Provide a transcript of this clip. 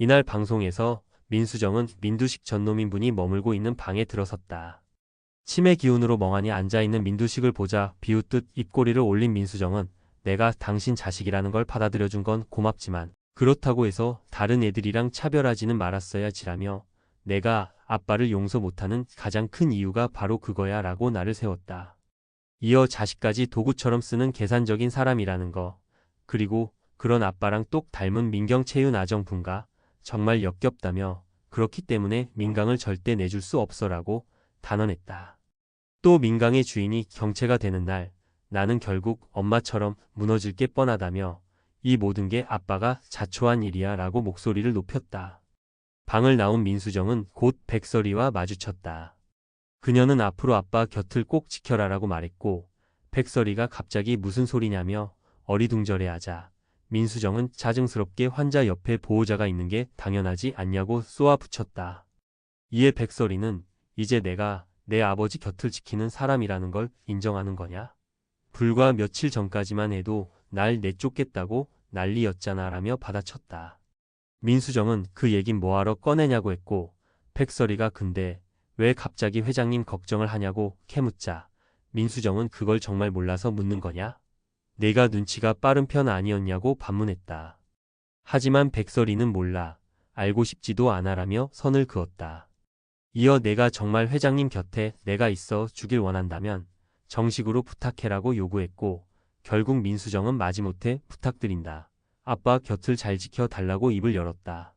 이날 방송에서 민수정은 민두식 전 노민분이 머물고 있는 방에 들어섰다. 치매 기운으로 멍하니 앉아있는 민두식을 보자 비웃듯 입꼬리를 올린 민수정은 내가 당신 자식이라는 걸 받아들여준 건 고맙지만 그렇다고 해서 다른 애들이랑 차별하지는 말았어야지라며 내가 아빠를 용서 못하는 가장 큰 이유가 바로 그거야 라고 나를 세웠다. 이어 자식까지 도구처럼 쓰는 계산적인 사람이라는 거. 그리고 그런 아빠랑 똑 닮은 민경채윤 아정분가 정말 역겹다며 그렇기 때문에 민강을 절대 내줄 수 없어라고 단언했다. 또 민강의 주인이 경체가 되는 날 나는 결국 엄마처럼 무너질 게 뻔하다며 이 모든 게 아빠가 자초한 일이야 라고 목소리를 높였다. 방을 나온 민수정은 곧 백설이와 마주쳤다. 그녀는 앞으로 아빠 곁을 꼭 지켜라 라고 말했고 백설이가 갑자기 무슨 소리냐며 어리둥절해하자 민수정은 자증스럽게 환자 옆에 보호자가 있는 게 당연하지 않냐고 쏘아붙였다. 이에 백설이는 이제 내가 내 아버지 곁을 지키는 사람이라는 걸 인정하는 거냐? 불과 며칠 전까지만 해도 날 내쫓겠다고 난리였잖아 라며 받아쳤다. 민수정은 그 얘긴 뭐하러 꺼내냐고 했고 백설이가 근데 왜 갑자기 회장님 걱정을 하냐고 캐묻자 민수정은 그걸 정말 몰라서 묻는 거냐? 내가 눈치가 빠른 편 아니었냐고 반문했다. 하지만 백설이는 몰라 알고 싶지도 않아라며 선을 그었다. 이어 내가 정말 회장님 곁에 내가 있어 주길 원한다면 정식으로 부탁해라고 요구했고 결국 민수정은 마지못해 부탁드린다. 아빠 곁을 잘 지켜 달라고 입을 열었다.